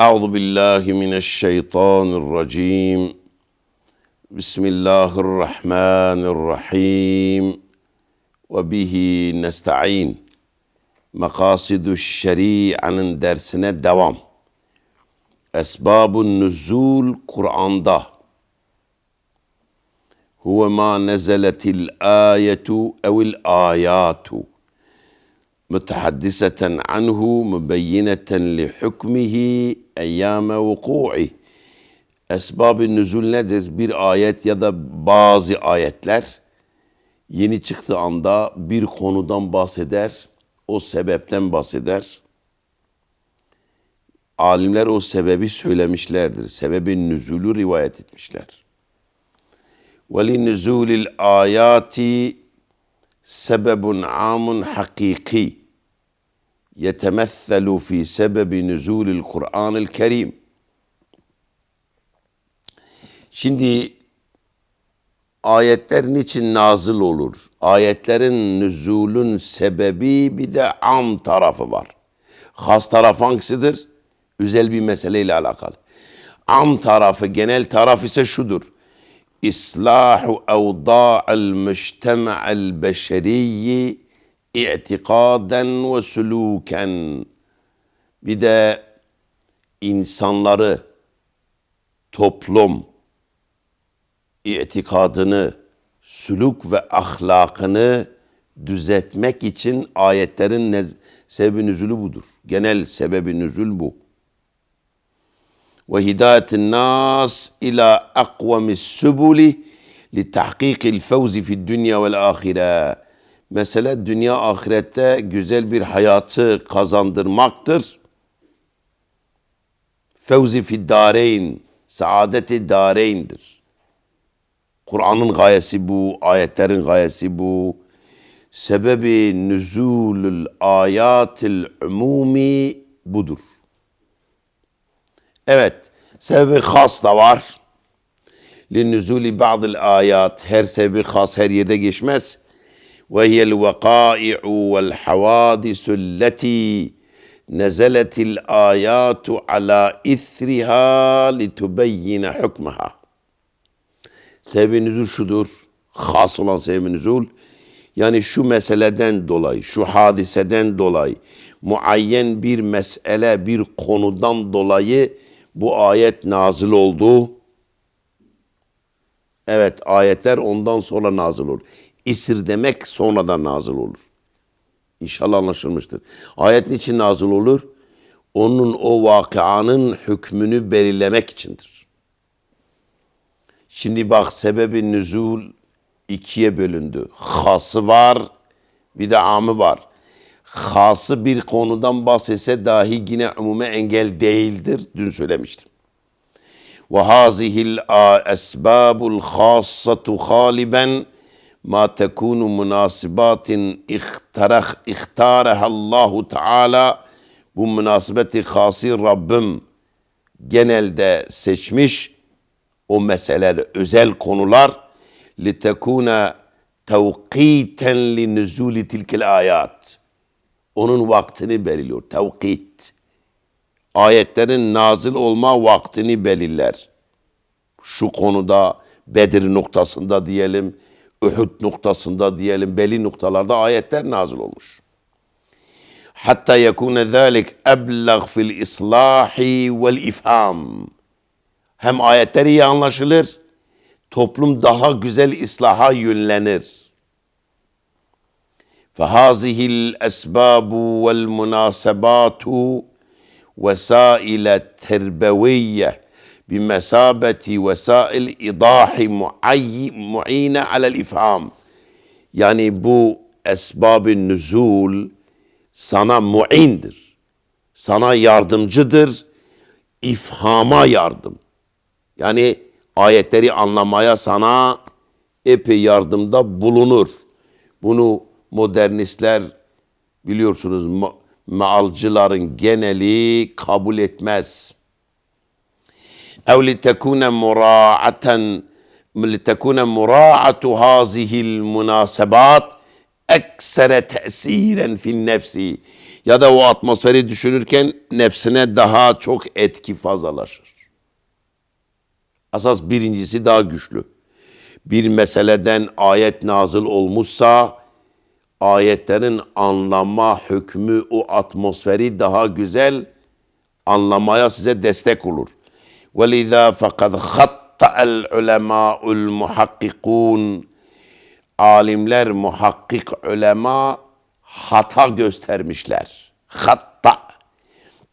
أعوذ بالله من الشيطان الرجيم بسم الله الرحمن الرحيم وبه نستعين مقاصد الشريعة dersine devam. Esbabun nüzul Kur'an'da. Huve ma nezeletil ayetu evil ayatu. متحدثة عنه مبينة لحكمه أيام وقوعه Esbab-ı nüzul nedir? Bir ayet ya da bazı ayetler yeni çıktığı anda bir konudan bahseder, o sebepten bahseder. Alimler o sebebi söylemişlerdir. Sebebin nüzulü rivayet etmişler. وَلِنُزُولِ الْآيَاتِ sebebun amun hakiki yetemesselu fi sebebi nüzulil Kur'anil Kerim. Şimdi ayetler niçin nazıl olur? Ayetlerin nüzulün sebebi bir de am tarafı var. Has taraf hangisidir? Özel bir meseleyle alakalı. Am tarafı, genel taraf ise şudur. İslahu evda'al müştema'al beşeriyyi i'tikaden ve suluken. Bir de insanları, toplum, itikadını, sülük ve ahlakını düzeltmek için ayetlerin nez- sebebi nüzulü budur. Genel sebebi nüzul bu. Ve hidayetin nas ila akvamis subuli li tahkikil fevzi fid dünya vel ahire. Mesele dünya ahirette güzel bir hayatı kazandırmaktır. Fevzi fid dareyn, saadeti dareyndir. Kur'an'ın gayesi bu, ayetlerin gayesi bu. Sebebi nüzulül ayatil umumi budur. Evet, sebebi has da var. Linnüzuli ba'dil ayat, her sebebi has her yerde geçmez. Vekai'u vel havadisu leti nezeletil ayatu ala ithriha litubeyyine hukmaha. Sebebi nüzul şudur. Has olan sebebi nüzul. Yani şu meseleden dolayı, şu hadiseden dolayı, muayyen bir mesele, bir konudan dolayı bu ayet nazil oldu. Evet, ayetler ondan sonra nazil olur. İsir demek sonradan nazil olur. İnşallah anlaşılmıştır. Ayet niçin nazil olur? Onun o vakianın hükmünü belirlemek içindir. Şimdi bak sebebi nüzul ikiye bölündü. Hası var, bir de amı var. Hası bir konudan bahsetse dahi yine umume engel değildir. Dün söylemiştim. Ve hazihil esbabul hassatu haliben ma tekunu münasibatin ihtarah ihtaraha Allahu Teala bu münasebeti hası Rabbim genelde seçmiş o meseleler, özel konular litekuna tevkiten li nüzuli tilkel ayat. Onun vaktini belirliyor. Tevkit. Ayetlerin nazil olma vaktini belirler. Şu konuda Bedir noktasında diyelim, Uhud noktasında diyelim, belli noktalarda ayetler nazil olmuş. Hatta yekune zalik eblağ fil islahi vel ifham. Hem ayetler iyi anlaşılır, toplum daha güzel islaha yönlenir. فهذه الأسباب والمناسبات وسائل تربوية بمثابة وسائل إيضاح معي- معينة على الإفهام yani bu esbab-ı nüzul sana muindir. Sana yardımcıdır. ifhama yardım. Yani ayetleri anlamaya sana epey yardımda bulunur. Bunu modernistler biliyorsunuz ma- maalcıların geneli kabul etmez. أو لتكون مراعة لتكون مراعاة هذه المناسبات أكثر تأثيرا في النفس ya da o atmosferi düşünürken nefsine daha çok etki fazlalaşır. Asas birincisi daha güçlü. Bir meseleden ayet nazıl olmuşsa ayetlerin anlama hükmü o atmosferi daha güzel anlamaya size destek olur. وَلِذَا فَقَدْ خَطَّأَ الْعُلَمَاءُ الْمُحَقِّقُونَ Alimler, muhakkik ulema hata göstermişler. Hatta.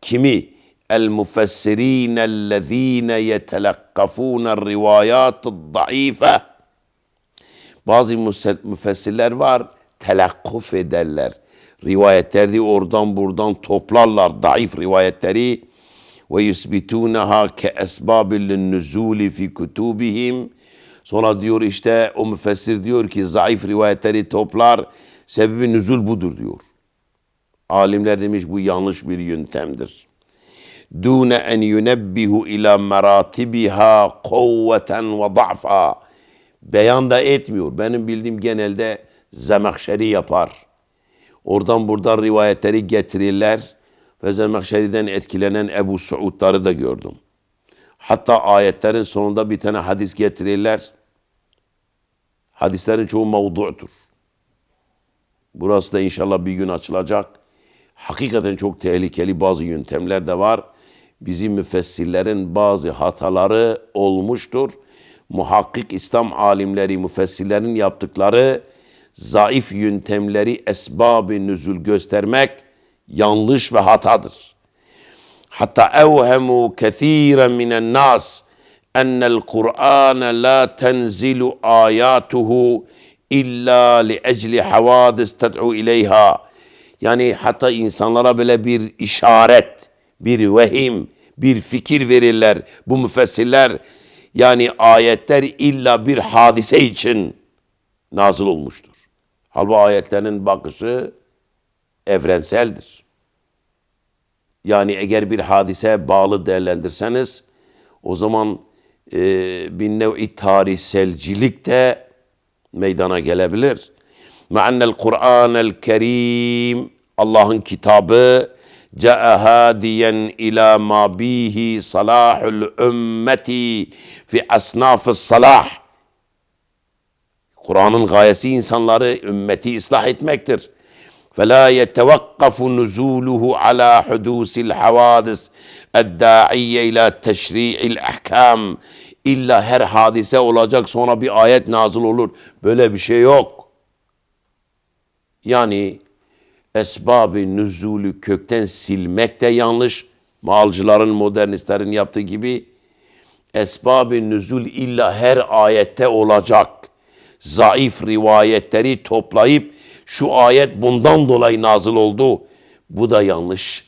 Kimi? المفسرين الذين يتلقفون الروايات الضعيفة bazı müfessirler var telakkuf ederler. Rivayetleri oradan buradan toplarlar zayıf rivayetleri ke esbabil nuzuli fi kutubihim. Sonra diyor işte o müfessir diyor ki zayıf rivayetleri toplar sebebi nüzul budur diyor. Alimler demiş bu yanlış bir yöntemdir. Dune en yunebbihu ila meratibiha kuvveten ve da'fa. Beyan da etmiyor. Benim bildiğim genelde Zemahşeri yapar. Oradan buradan rivayetleri getirirler ve Zemahşeri'den etkilenen Ebu Suud'ları da gördüm. Hatta ayetlerin sonunda bir tane hadis getirirler. Hadislerin çoğu mevdu'tur. Burası da inşallah bir gün açılacak. Hakikaten çok tehlikeli bazı yöntemler de var. Bizim müfessirlerin bazı hataları olmuştur. Muhakkik İslam alimleri, müfessirlerin yaptıkları zayıf yöntemleri esbab-ı nüzul göstermek yanlış ve hatadır. Hatta evhemu kethiren minen nas ennel Kur'an la tenzilu ayatuhu illa li ecli havadis ted'u ileyha. Yani hatta insanlara böyle bir işaret, bir vehim, bir fikir verirler bu müfessirler. Yani ayetler illa bir hadise için nazıl olmuştur. Halbuki ayetlerin bakışı evrenseldir. Yani eğer bir hadise bağlı değerlendirseniz o zaman e, bir nevi tarihselcilik de meydana gelebilir. Me'annel Kur'anel Kerim Allah'ın kitabı ca'a hadiyen ila ma bihi salahul ümmeti fi asnafı salah. Kur'an'ın gayesi insanları ümmeti ıslah etmektir. فلا يتوقف نزوله على حدوث الحوادث الداعية إلى تشريع الأحكام İlla her hadise olacak sonra bir ayet nazıl olur. Böyle bir şey yok. Yani esbab-ı nüzulü kökten silmek de yanlış. Malcıların, modernistlerin yaptığı gibi esbab-ı nüzul illa her ayette olacak. Zayıf rivayetleri toplayıp şu ayet bundan dolayı nazıl oldu. Bu da yanlış.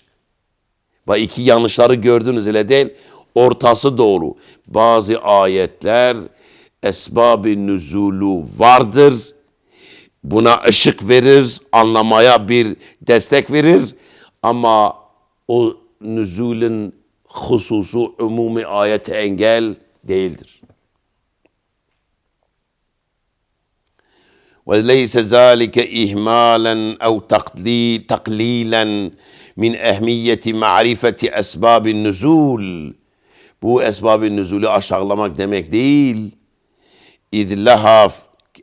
Ve iki yanlışları gördünüz öyle değil. Ortası doğru. Bazı ayetler esbab-ı nüzulu vardır. Buna ışık verir, anlamaya bir destek verir. Ama o nüzulün hususu umumi ayete engel değildir. وليس ذلك اهمالا أو تقليلا من أهمية معرفة أسباب النزول. بو أسباب النزول اشغلمك دمك ديل. إذ لها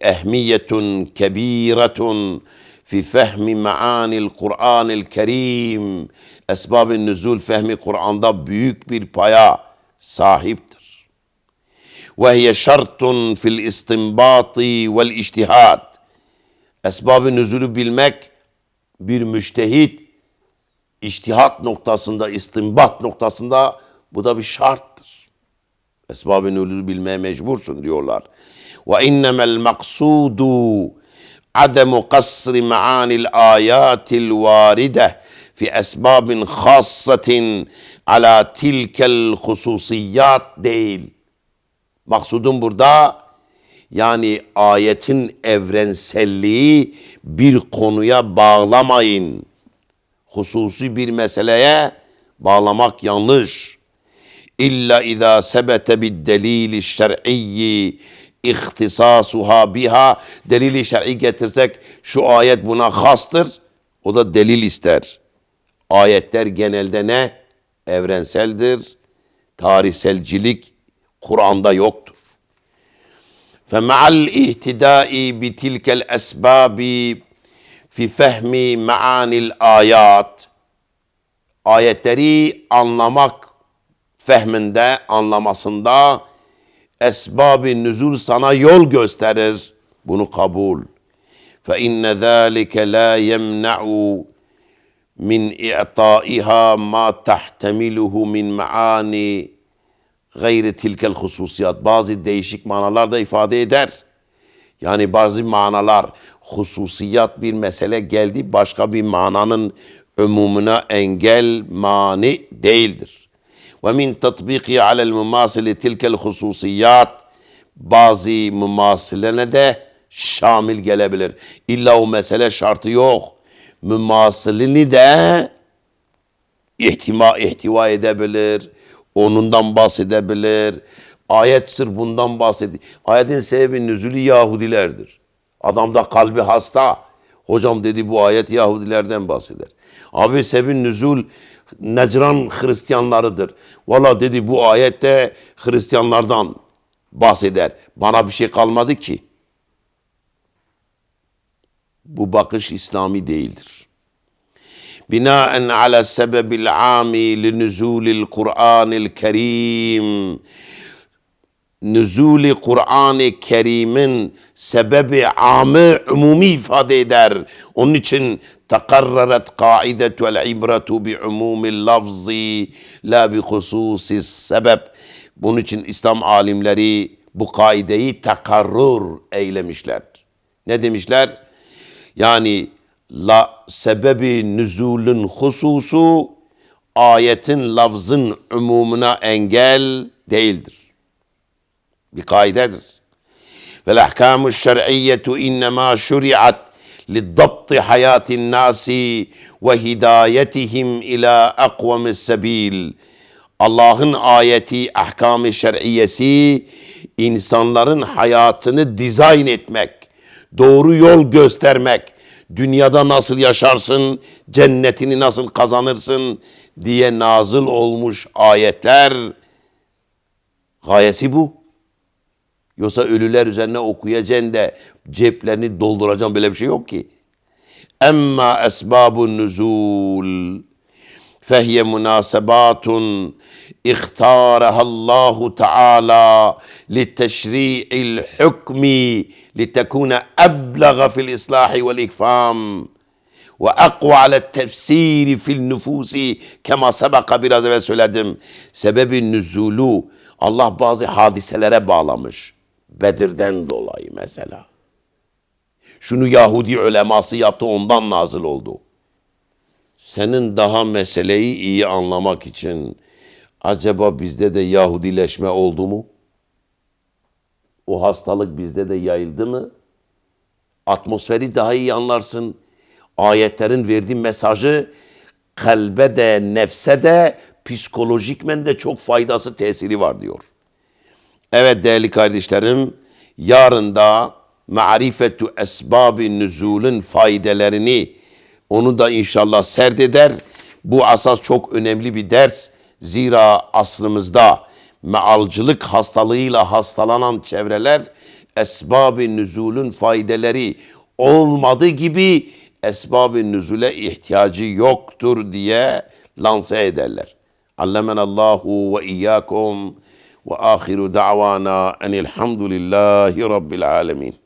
أهمية كبيرة في فهم معاني القرآن الكريم. أسباب النزول فهم القران ده بيك بالبايا صاحب وهي شرط في الاستنباط والإجتهاد. Esbab-ı nüzulü bilmek bir müştehit iştihat noktasında, istinbat noktasında bu da bir şarttır. Esbab-ı nüzulü bilmeye mecbursun diyorlar. Ve innemel maksudu ademu kasri maanil ayatil varide fi esbabin khassatin ala tilkel hususiyat değil. Maksudum burada yani ayetin evrenselliği bir konuya bağlamayın. Hususi bir meseleye bağlamak yanlış. İlla izâ sebete bid delili şer'iyyi ihtisasuha biha delili şer'i getirsek şu ayet buna hastır. O da delil ister. Ayetler genelde ne? Evrenseldir. Tarihselcilik Kur'an'da yoktur. فمع الاهتداء بتلك الأسباب في فهم معاني الآيات ayetleri anlamak fehminde, anlamasında esbab-ı nüzul sana yol gösterir. Bunu kabul. Fe inne zâlike lâ yemna'u min i'tâiha ma tahtemiluhu min maani gayri tilkel hususiyat. Bazı değişik manalar da ifade eder. Yani bazı manalar hususiyat bir mesele geldi başka bir mananın ömumuna engel mani değildir. Ve min tatbiki alel mumasili tilkel hususiyat bazı mumasilene de şamil gelebilir. İlla o mesele şartı yok. Mümasilini de ihtima ihtiva edebilir. Onundan bahsedebilir. Ayet sır bundan bahsediyor. Ayetin sebebi nüzulü Yahudilerdir. Adamda kalbi hasta. Hocam dedi bu ayet Yahudilerden bahseder. Abi sebin nüzul Necran Hristiyanlarıdır. Valla dedi bu ayette Hristiyanlardan bahseder. Bana bir şey kalmadı ki. Bu bakış İslami değildir. Binaen ala sebebil ami li nüzulil Kur'anil Kerim nüzuli Kur'an-ı Kerim'in sebebi amı umumi ifade. Onun için takarraret kaidetu el ibretu bi umumil lafzi la bi hususis sebep. Bunun için İslam alimleri bu kaideyi takarrur eylemişler. Ne demişler? Yani la sebebi nüzulün hususu ayetin lafzın umumuna engel değildir. Bir kaidedir. Vel ahkamu şer'iyyetu innema şuri'at لِضَبْطِ حَيَاتِ النَّاسِ وَهِدَايَتِهِمْ اِلَى اَقْوَمِ السَّب۪يلِ Allah'ın ayeti, ahkam-ı şer'iyesi insanların hayatını dizayn etmek, doğru yol göstermek, dünyada nasıl yaşarsın, cennetini nasıl kazanırsın diye nazıl olmuş ayetler gayesi bu. Yoksa ölüler üzerine okuyacaksın da ceplerini dolduracaksın böyle bir şey yok ki. Emma esbabun nuzul fehiye munasebatun اختارها الله تعالى لتشريع الحكم لتكون أبلغ في الإصلاح والإكفام وأقوى على التفسير في النفوس كما سبق biraz evvel söyledim. Sebebi nüzulu Allah bazı hadiselere bağlamış. Bedir'den dolayı mesela. Şunu Yahudi uleması yaptı ondan nazil oldu. Senin daha meseleyi iyi anlamak için acaba bizde de Yahudileşme oldu mu? O hastalık bizde de yayıldı mı? Atmosferi daha iyi anlarsın. Ayetlerin verdiği mesajı kalbe de nefse de psikolojikmen de çok faydası tesiri var diyor. Evet değerli kardeşlerim, yarın da marifetu esbab-ı nüzulün faydelerini onu da inşallah serdeder. Bu asas çok önemli bir ders. Zira aslımızda mealcılık hastalığıyla hastalanan çevreler esbab-ı nüzulün faydeleri olmadığı gibi esbab-ı nüzule ihtiyacı yoktur diye lanse ederler. Allemenallahu ve iyyakum ve ahiru da'vana enilhamdülillahi rabbil alemin.